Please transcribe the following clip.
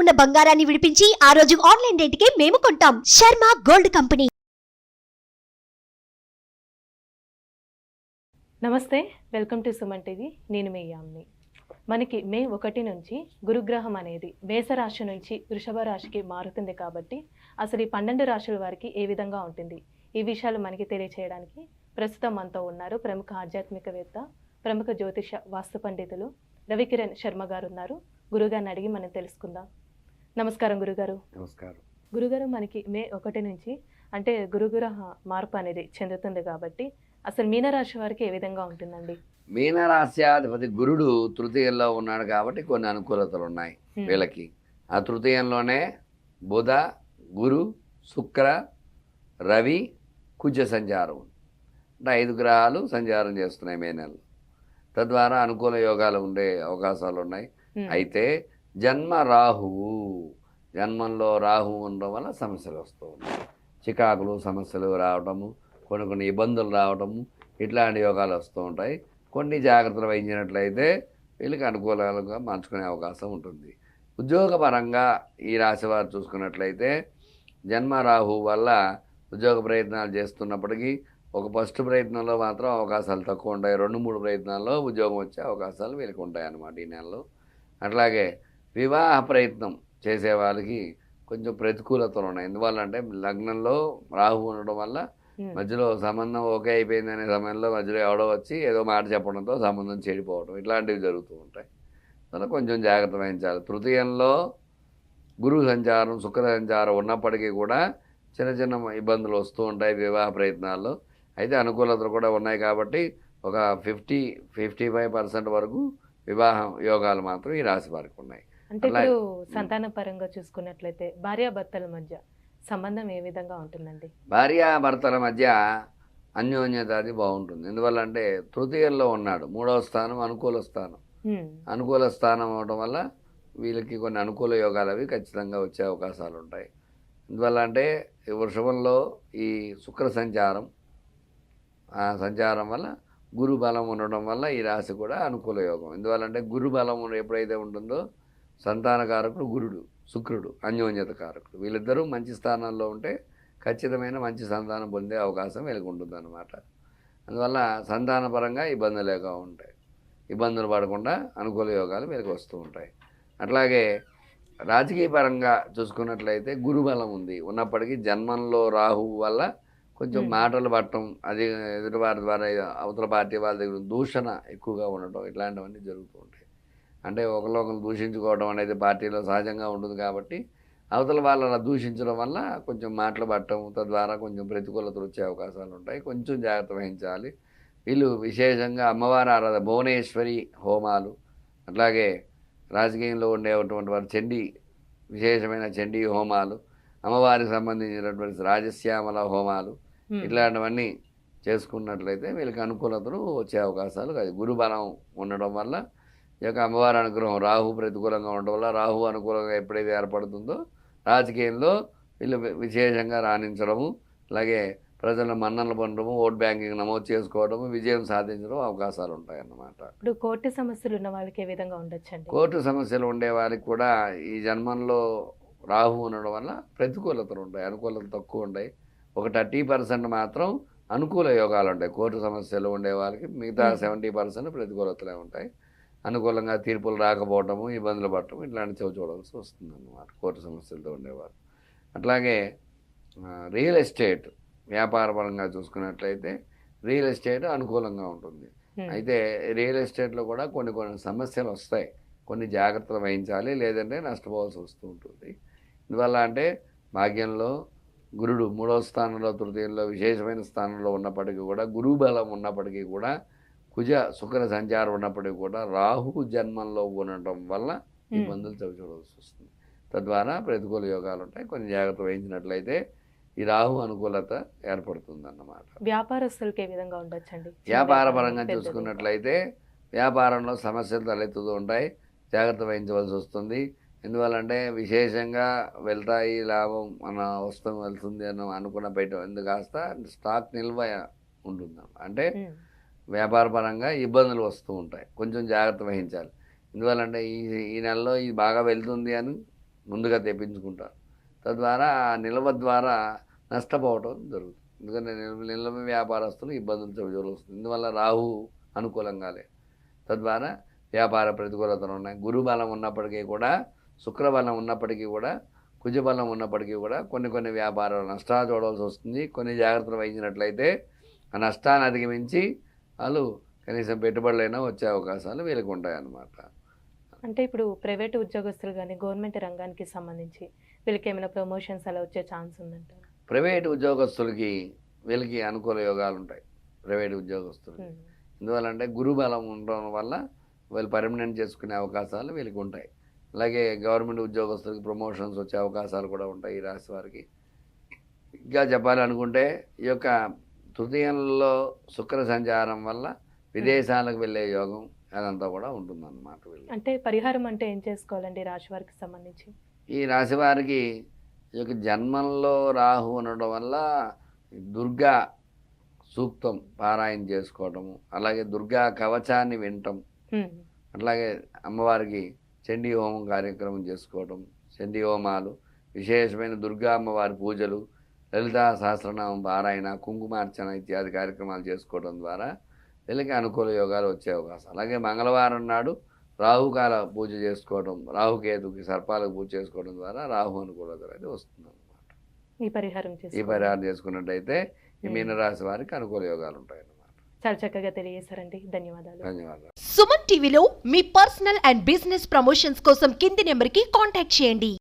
ఉన్న బంగారాన్ని విడిపించి ఆ రోజు ఆన్లైన్ రేటుకే మేము కొంటాం. Sharma gold company. నమస్తే వెల్కమ్ టు సుమన్ టీవీ. నేను మీ యామ్ని. మనకి మే ఒకటి నుంచి గురుగ్రహం అనేది మేషరాశి నుంచి వృషభ రాశికి మారుతుంది కాబట్టి అసలు ఈ పన్నెండు రాశుల వారికి ఏ విధంగా ఉంటుంది? ఈ విషయాలు మనకి తెలియచేయడానికి ప్రస్తుతం మనతో ఉన్నారు ప్రముఖ ఆధ్యాత్మికవేత్త ప్రముఖ జ్యోతిష వాస్తు పండితులు రవికిరణ్ శర్మ గారు ఉన్నారు. గురుగారిని అడిగి మనం తెలుసుకుందాం. నమస్కారం గురుగారు. నమస్కారం. గురుగారు మనకి మే ఒకటి నుంచి అంటే గురుగ్రహ మార్పు అనేది చెందుతుంది కాబట్టి అసలు మీనరాశి వారికి ఏ విధంగా ఉంటుందండి? మీనరాశ్యాధిపతి గురుడు తృతీయంలో ఉన్నాడు కాబట్టి కొన్ని అనుకూలతలు ఉన్నాయి. వీళ్ళకి. ఆ తృతీయంలోనే బుధ గురు శుక్ర రవి కుజ సంచారం. అంటే ఐదు గ్రహాలు సంచారం చేస్తున్నాయి మే నెలలో. తద్వారా అనుకూల యోగాలు ఉండే అవకాశాలు ఉన్నాయి. అయితే జన్మ రాహువు. జన్మంలో రాహువు ఉండడం వల్ల సమస్యలు వస్తూ ఉన్నాయి. చికాకులు సమస్యలు రావటము కొన్ని కొన్ని ఇబ్బందులు రావటము ఇట్లాంటి యోగాలు వస్తూ ఉంటాయి. కొన్ని జాగ్రత్తలు వహించినట్లయితే వీళ్ళకి అనుకూలంగా మార్చుకునే అవకాశం ఉంటుంది. ఉద్యోగపరంగా ఈ రాశి వారు చూసుకున్నట్లయితే జన్మ రాహు వల్ల ఉద్యోగ ప్రయత్నాలు చేస్తున్నప్పటికీ ఒక ఫస్ట్ ప్రయత్నంలో మాత్రం అవకాశాలు తక్కువ ఉంటాయి. రెండు మూడు ప్రయత్నాల్లో ఉద్యోగం వచ్చే అవకాశాలు వీళ్ళకి ఉంటాయి అన్నమాట ఈ నెలలో. అట్లాగే వివాహ ప్రయత్నం చేసే వాళ్ళకి కొంచెం ప్రతికూలతలు ఉన్నాయి ఎందువల్ల అంటే లగ్నంలో రాహు ఉండడం వల్ల. మధ్యలో సంబంధం ఓకే అయిపోయింది అనే సమయంలో మధ్యలో ఎవడో వచ్చి ఏదో మాట చెప్పడంతో సంబంధం చెడిపోవడం ఇట్లాంటివి జరుగుతూ ఉంటాయి. అలా కొంచెం జాగ్రత్త వహించాలి. తృతీయంలో గురువు సంచారం శుక్ర సంచారం ఉన్నప్పటికీ కూడా చిన్న చిన్న ఇబ్బందులు వస్తూ ఉంటాయి వివాహ ప్రయత్నాల్లో. అయితే అనుకూలతలు కూడా ఉన్నాయి కాబట్టి ఒక ఫిఫ్టీ ఫిఫ్టీ ఫైవ్ పర్సెంట్ వరకు వివాహం యోగాలు మాత్రం ఈ రాశి వారికి ఉన్నాయి. అంటే ఇప్పుడు సంతాన పరంగా చూసుకున్నట్లయితే భార్యాభర్తల మధ్య సంబంధం ఏ విధంగా ఉంటుందండి? భార్యాభర్తల మధ్య అన్యోన్యత అది బాగుంటుంది. ఎందువల్ల అంటే తృతీయంలో ఉన్నాడు. మూడవ స్థానం అనుకూల స్థానం. అనుకూల స్థానం అవడం వల్ల వీళ్ళకి కొన్ని అనుకూల యోగాలు అవి ఖచ్చితంగా వచ్చే అవకాశాలు ఉంటాయి. ఎందువల్ల అంటే ఈ వృషభంలో ఈ శుక్ర సంచారం ఆ సంచారం వల్ల గురు బలం ఉండడం వల్ల ఈ రాశి కూడా అనుకూల యోగం. ఎందువల్ల అంటే గురు బలం ఎప్పుడైతే ఉంటుందో సంతానకారకుడు గురుడు శుక్రుడు అన్యోన్యత కారకుడు వీళ్ళిద్దరూ మంచి స్థానాల్లో ఉంటే ఖచ్చితమైన మంచి సంతానం పొందే అవకాశం వీళ్ళకి ఉంటుంది అనమాట అందువల్ల సంతానపరంగా ఇబ్బందులు లేక ఉంటాయి. ఇబ్బందులు పడకుండా అనుకూల యోగాలు వీళ్ళకి వస్తూ ఉంటాయి. అట్లాగే రాజకీయ పరంగా చూసుకున్నట్లయితే గురుబలం ఉంది. ఉన్నప్పటికీ జన్మంలో రాహువు వల్ల కొంచెం. మాటలు పట్టడం అది ఎదుటి వారి ద్వారా అవతల పార్టీ వాళ్ళ దగ్గర దూషణ ఎక్కువగా ఉండటం ఇట్లాంటివన్నీ జరుగుతూ ఉంటాయి. అంటే ఒకరినొకరు దూషించుకోవడం అనేది పార్టీలో సహజంగా ఉంటుంది కాబట్టి అవతల వాళ్ళని దూషించడం వల్ల కొంచెం మాటలు పట్టడం తద్వారా కొంచెం ప్రతికూలతలు వచ్చే అవకాశాలు ఉంటాయి కొంచెం జాగ్రత్త వహించాలి వీళ్ళు విశేషంగా అమ్మవారి ఆరాధన భువనేశ్వరి హోమాలు అట్లాగే రాజకీయంలో ఉండేటువంటి వారు చండీ విశేషమైన చండీ హోమాలు అమ్మవారికి సంబంధించినటువంటి రాజశ్యామల హోమాలు హ్మ్. ఇట్లాంటివన్నీ చేసుకున్నట్లయితే వీళ్ళకి అనుకూలతలు వచ్చే అవకాశాలు కాదు గురుబలం ఉండడం వల్ల యొక్క అమ్మవారి అనుగ్రహం రాహు ప్రతికూలంగా ఉండడం వల్ల రాహు అనుకూలంగా ఎప్పుడైతే ఏర్పడుతుందో రాజకీయంలో వీళ్ళు విశేషంగా రాణించడము అలాగే ప్రజల మన్ననలు పొందడము ఓట్ బ్యాంకింగ్ నమోదు చేసుకోవడము విజయం సాధించడం అవకాశాలు ఉంటాయన్నమాట ఇప్పుడు కోర్టు సమస్యలు ఉన్న వాళ్ళకి ఏ విధంగా ఉండొచ్చండి? కోర్టు సమస్యలు ఉండే వారికి కూడా ఈ జన్మంలో రాహు ఉండడం వల్ల ప్రతికూలతలు ఉంటాయి అనుకూలతలు తక్కువ ఉంటాయి. ఒక థర్టీ పర్సెంట్ మాత్రం అనుకూల యోగాలు ఉంటాయి. కోర్టు సమస్యలు ఉండే వాళ్ళకి మిగతా. సెవెంటీ పర్సెంట్ ప్రతికూలతలే ఉంటాయి. అనుకూలంగా తీర్పులు రాకపోవడము ఇబ్బందులు పడటం ఇట్లాంటి చెవి చూడవలసి వస్తుంది అన్నమాట కోర్టు సమస్యలతో ఉండేవారు. అట్లాగే రియల్ ఎస్టేట్ వ్యాపార పరంగా చూసుకున్నట్లయితే రియల్ ఎస్టేట్ అనుకూలంగా ఉంటుంది. అయితే రియల్ ఎస్టేట్లో కూడా కొన్ని కొన్ని సమస్యలు వస్తాయి. కొన్ని జాగ్రత్తలు వహించాలి లేదంటే నష్టపోవాల్సి వస్తూ ఉంటుంది. ఇందువల్ల అంటే భాగ్యంలో గురుడు మూడవ స్థానంలో తృతీయంలో విశేషమైన స్థానంలో ఉన్నప్పటికీ కూడా గురువు బలం ఉన్నప్పటికీ కూడా కుజ శుక్ర సంచారం ఉన్నప్పటికీ కూడా రాహు జన్మంలో ఉండటం వల్ల. ఇబ్బందులు చవి చూడవలసి వస్తుంది. తద్వారా ప్రతికూల యోగాలు ఉంటాయి. కొన్ని జాగ్రత్త వహించినట్లయితే ఈ రాహు అనుకూలత ఏర్పడుతుంది అన్నమాట వ్యాపారస్తులకి ఏ విధంగా ఉండొచ్చండి? వ్యాపార పరంగా. చూసుకున్నట్లయితే వ్యాపారంలో సమస్యలు తలెత్తుతూ ఉంటాయి. జాగ్రత్త వహించవలసి వస్తుంది. ఎందువల్లంటే విశేషంగా వెళ్తాయి లాభం మన వస్తువు వెళ్తుంది అని అనుకున్న పెట్ట ఎందుకు కాస్త స్టాక్ నిల్వ ఉంటుంది అంటే వ్యాపారపరంగా వ్యాపార పరంగా ఇబ్బందులు వస్తూ ఉంటాయి. కొంచెం జాగ్రత్త వహించాలి. ఎందువల్లంటే ఈ ఈ నెలలో ఇది బాగా వెళ్తుంది అని ముందుగా తెప్పించుకుంటారు. తద్వారా ఆ నిల్వ ద్వారా నష్టపోవటం జరుగుతుంది. ఎందుకంటే నిల్వ నిల్వ వ్యాపారస్తులు ఇబ్బందులు వస్తుంది. ఇందువల్ల రాహు అనుకూలంగా లేదు. తద్వారా వ్యాపార ప్రతికూలతలు ఉన్నాయి. గురుబలం ఉన్నప్పటికీ కూడా శుక్రబలం ఉన్నప్పటికీ కూడా కుజబలం ఉన్నప్పటికీ కూడా కొన్ని కొన్ని వ్యాపారాలు నష్టాలు చూడవలసి వస్తుంది. కొన్ని జాగ్రత్తలు వహించినట్లయితే ఆ నష్టాన్ని అధిగమించి వాళ్ళు కనీసం పెట్టుబడులైనా వచ్చే అవకాశాలు వీళ్ళకి ఉంటాయన్నమాట. అంటే ఇప్పుడు ప్రైవేట్ ఉద్యోగస్తులు కానీ గవర్నమెంట్ రంగానికి సంబంధించి వీళ్ళకి ఏమైనా ప్రమోషన్స్ అలా వచ్చే ఛాన్స్ ఉందంటారు? ప్రైవేట్ ఉద్యోగస్తులకి వీళ్ళకి అనుకూల యోగాలు ఉంటాయి. ప్రైవేట్ ఉద్యోగస్తులు ఎందువల్లంటే గురుబలం ఉండడం వల్ల వీళ్ళు పర్మనెంట్ చేసుకునే అవకాశాలు వీళ్ళకి ఉంటాయి. అలాగే గవర్నమెంట్ ఉద్యోగస్తులకి ప్రమోషన్స్ వచ్చే అవకాశాలు కూడా ఉంటాయి ఈ రాశి వారికి. ఇంకా చెప్పాలనుకుంటే ఈ యొక్క తృతీయంలో శుక్ర సంచారం వల్ల విదేశాలకు వెళ్ళే యోగం అదంతా కూడా ఉంటుందన్నమాట అంటే పరిహారం అంటే ఏం చేసుకోవాలండి రాశి వారికి సంబంధించి? ఈ రాశి వారికి ఈ యొక్క జన్మంలో రాహు ఉండడం వల్ల దుర్గా సూక్తం పారాయణ చేసుకోవటము అలాగే దుర్గా కవచాన్ని వినటం. అట్లాగే అమ్మవారికి చండీ హోమం కార్యక్రమం చేసుకోవటం చండీ హోమాలు విశేషమైన దుర్గా అమ్మవారి పూజలు లలితా సహస్రనామం పారాయణ కుంకుమార్చన ఇత్యాది కార్యక్రమాలు చేసుకోవడం ద్వారా వీళ్ళకి అనుకూల యోగాలు వచ్చే అవకాశం. అలాగే మంగళవారం నాడు రాహుకాల పూజ చేసుకోవడం రాహుకేతుకి సర్పాలకు పూజ చేసుకోవడం ద్వారా రాహు అనుకూలత అనేది వస్తుంది అనమాట ఈ పరిహారం ఈ పరిహారం చేసుకున్నట్టయితే ఈ మీనరాశి వారికి అనుకూల యోగాలు ఉంటాయి అన్నమాట చాలా చక్కగా తెలియజేశారండి. ధన్యవాదాలు. ధన్యవాదాలు. సుమన్ టీవీలో మీ పర్సనల్ అండ్ బిజినెస్ ప్రమోషన్స్ కోసం కింది నెంబర్కి కాంటాక్ట్ చేయండి.